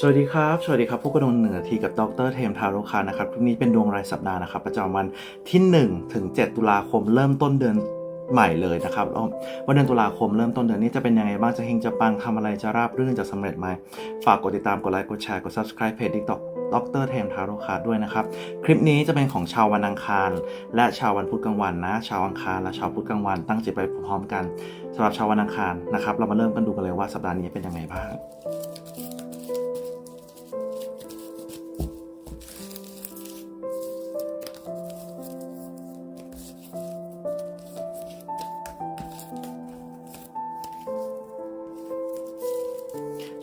สวัสดีครับ สวัสดีครับ ผู้กระดงเหนือทีกับดรเทมทาโรคานะครับ คลิปนี้เป็นดวงรายสัปดาห์นะครับ ประจำวันที่ 1 ถึง 7 ตุลาคมเริ่มต้นเดือนใหม่เลยนะครับแล้วว่าเดือนตุลาคมเริ่มต้นเดือนนี้จะเป็นยังไงบ้าง จะเฮงจะปังทำอะไรจะราบรื่นจะสำเร็จไหม ฝากกดติดตามกดไลค์กดแชร์กด subscribe เพจ TikTok ดรเทมทาโรคาด้วยนะครับ คลิปนี้จะเป็นของชาววันอังคาร และชาววันพุธกลางวันนะ ชาวอังคารและชาวพุธกลางวันตั้งจิตไปพร้อมกันสำหรับชาววันอังคารนะครับ เรามาเริ่มกันดูกันเลยว่าสัปดาห์นี้เป็นยังไงบ้าง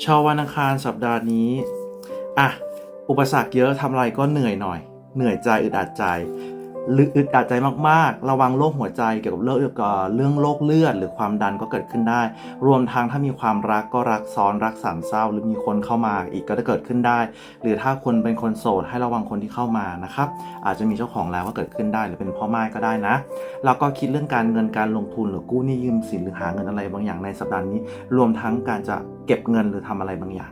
ชาววันอังคารสัปดาห์นี้อะอุปสรรคเยอะทำอะไรก็เหนื่อยหน่อย เหนื่อยใจอึดอัดใจ ลึกอึดอัดใจมากๆ ระวังโรคหัวใจเกี่ยวกับเรื่องเรื่องโรคเลือด หรือความดันก็เกิดขึ้นได้ รวมทั้งถ้ามีความรักก็รักซ้อนรักสามเศร้า หรือมีคนเข้ามาอีกก็จะเกิดขึ้นได้ หรือถ้าคนเป็นคนโสดให้ระวังคนที่เข้ามานะครับอาจจะมีเจ้าของแล้วก็เกิดขึ้นได้ หรือเป็นพ่อไม้ก็ได้นะ แล้วก็คิดเรื่องการเงินการลงทุนหรือกู้หนี้ยืมสินหรือหาเงินอะไรบางอย่างในสัปดาห์นี้ รวมทั้งการจะเก็บเงินหรือทำอะไรบางอย่าง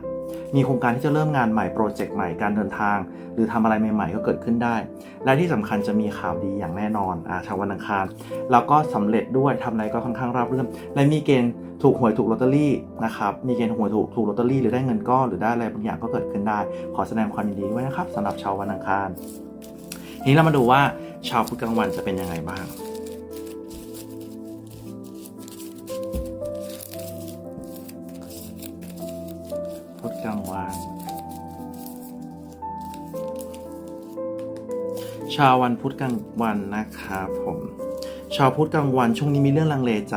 มีโครงการที่จะเริ่มงานใหม่โปรเจกต์ใหม่การเดินทาง หรือทำอะไรใหม่ ๆ ก็เกิดขึ้นได้ และที่สำคัญจะมีข่าวดีอย่างแน่นอนอาชาววันอังคาร แล้วก็สำเร็จด้วยทำอะไรก็ค่อนข้างราบรื่นและมีเกณฑ์ถูกหวยถูกลอตเตอรี่นะครับมีเกณฑ์หวยถูกถูกลอตเตอรี่หรือได้เงินก้อนหรือได้อะไรบางอย่างก็เกิดขึ้นได้ ขอแสดงความยินดีด้วยนะครับสำหรับชาววันอังคารทีนี้เรามาดูว่าชาวพุธกลางวันจะเป็นยังไงบ้าง พุธกลางวันชาววันพุธกลางวันนะครับผม ชาวพุธกลางวันช่วงนี้มีเรื่องลังเลใจ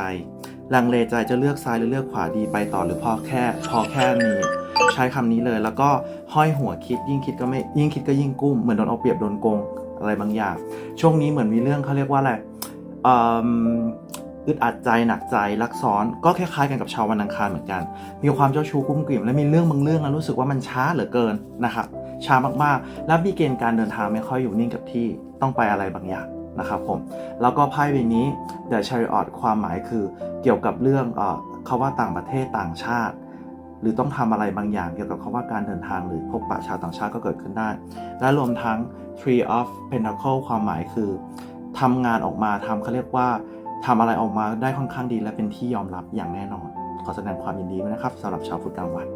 ลังเลใจจะเลือกซ้ายหรือเลือกขวาดีไปต่อหรือพอแค่ พอแค่นี้ใช้คำนี้เลย แล้วก็ห้อยหัวคิดยิ่งคิดก็ไม่ยิ่งคิดก็ยิ่งกุ้มเหมือนโดนเอาเปรียบโดนโกงอะไรบางอย่าง ช่วงนี้เหมือนมีเรื่องเขาเรียกว่าอะไร อึดอัดใจหนักใจรักซ้อนก็คล้ายๆกันกับชาววันอังคารเหมือนกัน มีความเจ้าชู้กุ้มกลิ่มและมีเรื่องบางเรื่องแล้วรู้สึกว่ามันช้าเหลือเกินนะครับช้ามากๆ แล้วมีเกณฑ์การเดินทางไม่ค่อยอยู่นิ่งกับที่ต้องไปอะไรบางอย่างนะครับผมแล้วก็ไพ่ใบนี้ The Chariot ความหมายคือเกี่ยวกับเรื่องเอ่อเขาว่าต่างประเทศต่างชาติ หรือต้องทำอะไรบางอย่างเกี่ยวกับเขาว่าการเดินทางหรือพบปะชาวต่างชาติก็เกิดขึ้นได้ และรวมทั้ง Tree of Pentacle ความหมายคือทำงานออกมาทำเขาเรียกว่า ทำอะไรออกมาได้ค่อนข้างดีและเป็นที่ยอมรับอย่างแน่นอน ขอแสดงความยินดีด้วยนะครับสำหรับชาวพุธกลางวัน